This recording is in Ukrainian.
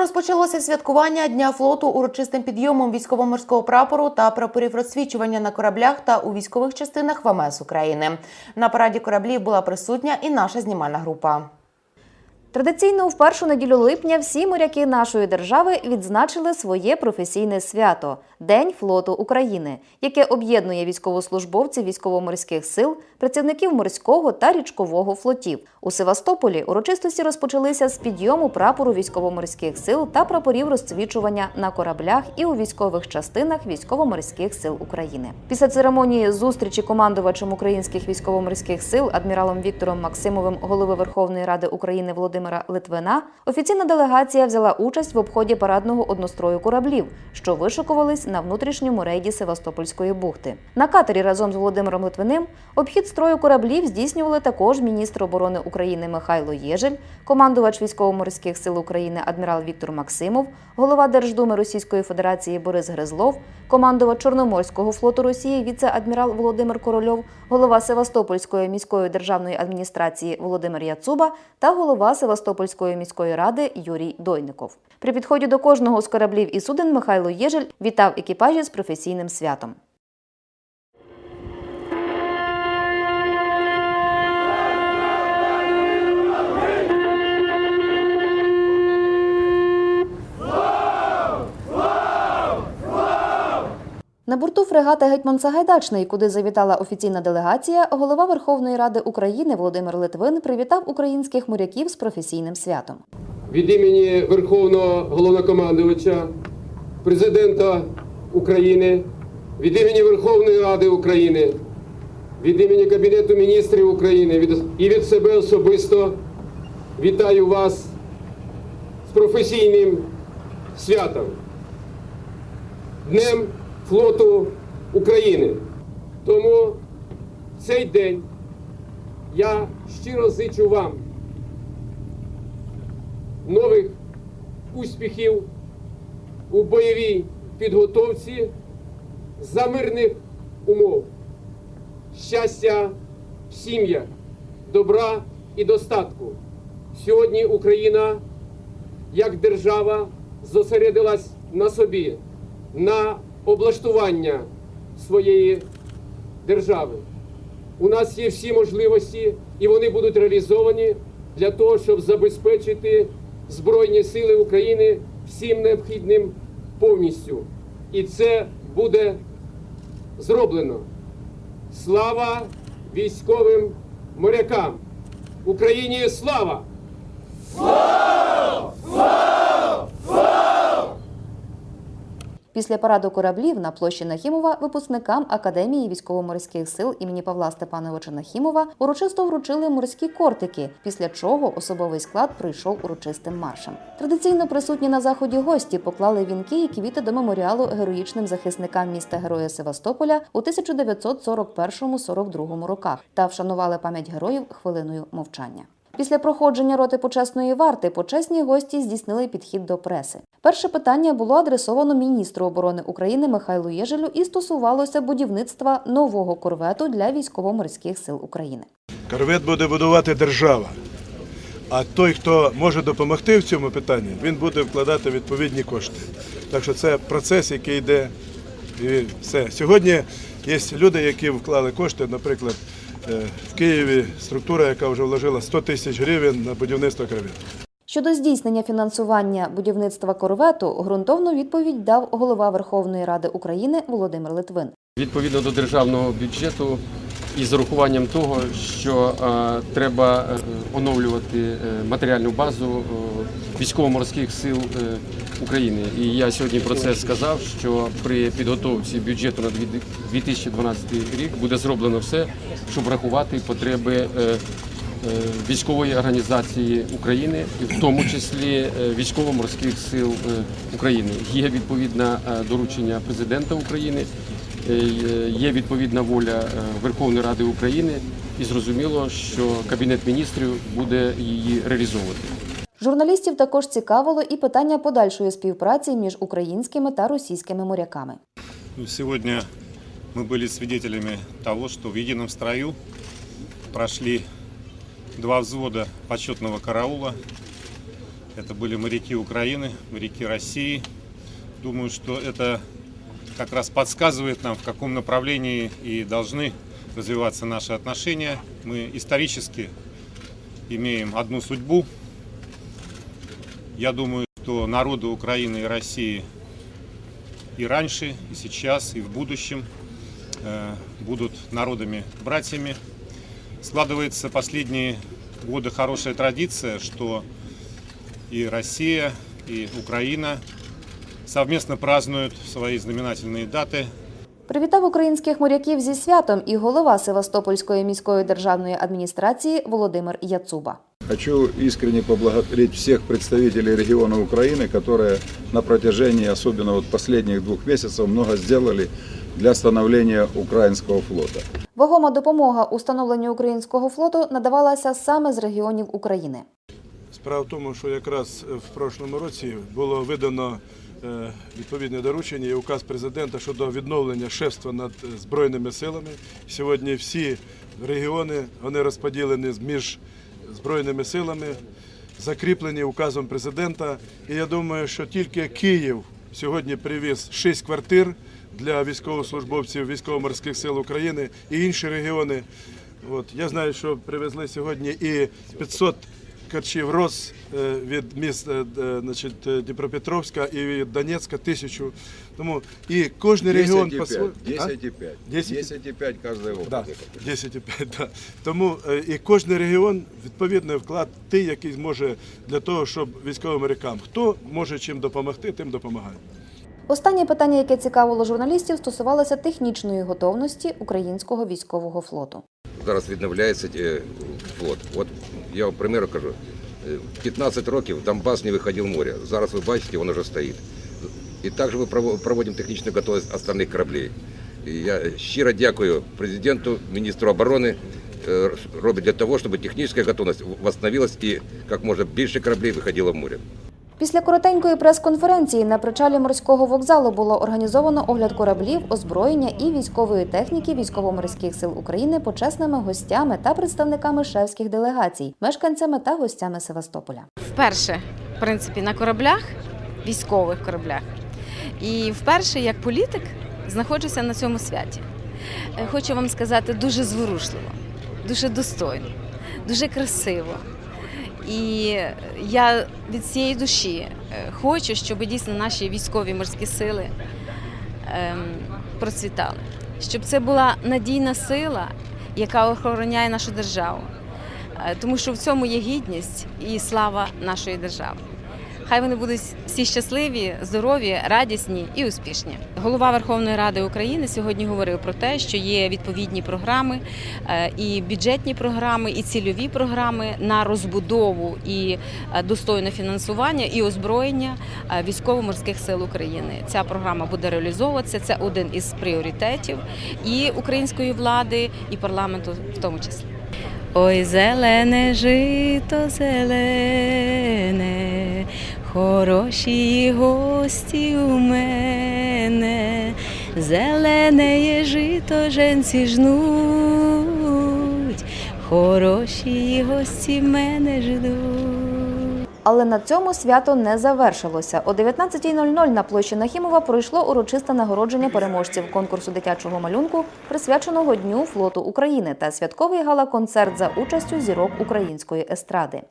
Розпочалося святкування Дня флоту урочистим підйомом військово-морського прапору та прапорів розсвічування на кораблях та у військових частинах ВМС України. На параді кораблів була присутня і наша знімальна група. Традиційно в першу неділю липня всі моряки нашої держави відзначили своє професійне свято День флоту України, яке об'єднує військовослужбовців військово-морських сил, працівників морського та річкового флотів. У Севастополі урочистості розпочалися з підйому прапору військово-морських сил та прапорів розцвічування на кораблях і у військових частинах військово-морських сил України. Після церемонії зустрічі командувачем українських військово-морських сил адміралом Віктором Максимовим, голови Верховної Ради України Володимира Литвина, офіційна делегація взяла участь в обході парадного однострою кораблів, що вишикувались на внутрішньому рейді Севастопольської бухти. На катері разом з Володимиром Литвиним обхід строю кораблів здійснювали також міністр оборони України Михайло Єжель, командувач військово-морських сил України адмірал Віктор Максимов, голова Держдуми Російської Федерації Борис Гризлов, командувач Чорноморського флоту Росії віце-адмірал Володимир Корольов, голова Севастопольської міської державної адміністрації Володимир Яцуба та голова Севастопольської міської ради Юрій Дойников. При підході до кожного з кораблів і суден Михайло Єжель вітав екіпажі з професійним святом. Фрегата Гетьман Сагайдачний, куди завітала офіційна делегація, голова Верховної Ради України Володимир Литвин привітав українських моряків з професійним святом. від імені Верховного головнокомандувача, президента України, від імені Верховної Ради України, від імені Кабінету міністрів України від- і від себе особисто вітаю вас з професійним святом, Днем флоту України. Тому цей день я щиро зичу вам нових успіхів у бойовій підготовці за мирних умов, щастя в сім'ях, добра і достатку. Сьогодні Україна як держава зосередилась на собі, на облаштування своєї держави. У нас є всі можливості, і вони будуть реалізовані для того, щоб забезпечити Збройні Сили України всім необхідним повністю. І це буде зроблено. Слава військовим морякам! Україні слава! Після параду кораблів на площі Нахімова випускникам Академії військово-морських сил імені Павла Степановича Нахімова урочисто вручили морські кортики, після чого особовий склад прийшов урочистим маршем. Традиційно присутні на заході гості поклали вінки і квіти до меморіалу героїчним захисникам міста Героя Севастополя у 1941-42 роках та вшанували пам'ять героїв хвилиною мовчання. Після проходження роти почесної варти почесні гості здійснили підхід до преси. Перше питання було адресовано міністру оборони України Михайлу Єжелю і стосувалося будівництва нового корвету для військово-морських сил України. Корвет буде будувати держава. А той, хто може допомогти в цьому питанні, він буде вкладати відповідні кошти. Так що це процес, який йде. І все. Сьогодні є люди, які вклали кошти, наприклад, в Києві структура, яка вже вложила 100 тисяч гривень на будівництво корвету. Щодо здійснення фінансування будівництва корвету, ґрунтовну відповідь дав голова Верховної Ради України Володимир Литвин. Відповідно до державного бюджету і з урахуванням того, що е, треба е, оновлювати е, матеріальну базу військово-морських сил України. І я сьогодні про це сказав, що при підготовці бюджету на 2012 рік буде зроблено все, щоб врахувати потреби військової організації України, в тому числі військово-морських сил України. Є відповідне доручення президента України. Е, Є відповідна воля е, Верховної Ради України, і зрозуміло, що Кабінет міністрів буде її реалізовувати. Журналістів також цікавило і питання подальшої співпраці між українськими та російськими моряками. Ну, Сегодня мы были свидетелями того, что в едином строю прошли два взвода почетного караула. Это были моряки Украины, моряки России. Думаю, что это как раз подсказывает нам, в каком направлении и должны развиваться наши отношения. Мы исторически имеем одну судьбу. Я думаю, что народы Украины и России и раньше, и сейчас, и в будущем э, будут народами-братьями. Складывается последние годы хорошая традиция, что и Россия, и Украина совместно празднуют свои знаменательные даты Привітав українських моряків зі святом і голова Севастопольської міської державної адміністрації Володимир Яцуба. Хочу искренне поблагодарить всех представителей региона Украины, которые на протяжении, особенно вот последних двух месяцев, много сделали для становления украинского флота. Вагома допомога у становленню українського флоту надавалася саме з регіонів України. Справа в тому, що якраз в прошлому році було видано е, відповідне доручення і указ президента щодо відновлення шефства над е, збройними силами. Сьогодні всі регіони вони розподілені між збройними силами, закріплені указом президента. І я думаю, що тільки Київ сьогодні привіз шість квартир для військовослужбовців військово-морських сил України і інші регіони. От я знаю, що привезли сьогодні і 500 Карчів Рос е, від міст е, е, значить, Дніпропетровська і від Донецька тисячу. Тому і кожен регіон 10,5, по-своєму. А? 10,5. 10,5. 10,5 каждая Да, область. 10,5, да. Тому і кожен регіон відповідний вклад той, який зможе для того, щоб військовим морякам, хто може чим допомогти, тим допомагає. Останнє питання, яке цікавило журналістів, стосувалося технічної готовності українського військового флоту. зараз відновляється флот. От я вам пример кажу. Е, 15 років Донбас не виходив в море. Зараз ви бачите, воно вже стоїть. І також ми проводимо технічну готовність останніх кораблів. І я щиро дякую президенту, міністру оборони. е, Робить для того, щоб технічна готовність восстановилась і як можна більше кораблів виходило в море. Після коротенької прес-конференції на причалі морського вокзалу було організовано огляд кораблів, озброєння і військової техніки військово-морських сил України почесними гостями та представниками шефських делегацій, мешканцями та гостями Севастополя. вперше, в принципі, на кораблях, військових кораблях. І вперше, як політик, знаходжуся на цьому святі. Е, Хочу вам сказати дуже зворушливо, дуже достойно, дуже красиво. І я від цієї душі е, хочу, щоб дійсно наші військові морські сили ем, процвітали, щоб це була надійна сила, яка охороняє нашу державу. Е, тому що в цьому є гідність і слава нашої держави. Хай вони будуть всі щасливі, здорові, радісні і успішні. Голова Верховної Ради України сьогодні говорив про те, що є відповідні програми, е, і бюджетні програми, і цільові програми на розбудову і е, достойне фінансування і озброєння е, військово-морських сил України. Ця програма буде реалізовуватися. Це один із пріоритетів і української влади, і парламенту в тому числі. Ой, зелене жито зелене, хороші гості у мене, зелене є жито женці жнуть, хороші гості мене ждуть. Але на цьому свято не завершилося. О 19.00 на площі Нахімова пройшло урочисте нагородження переможців конкурсу дитячого малюнку, присвяченого Дню флоту України та святковий гала-концерт за участю зірок української естради.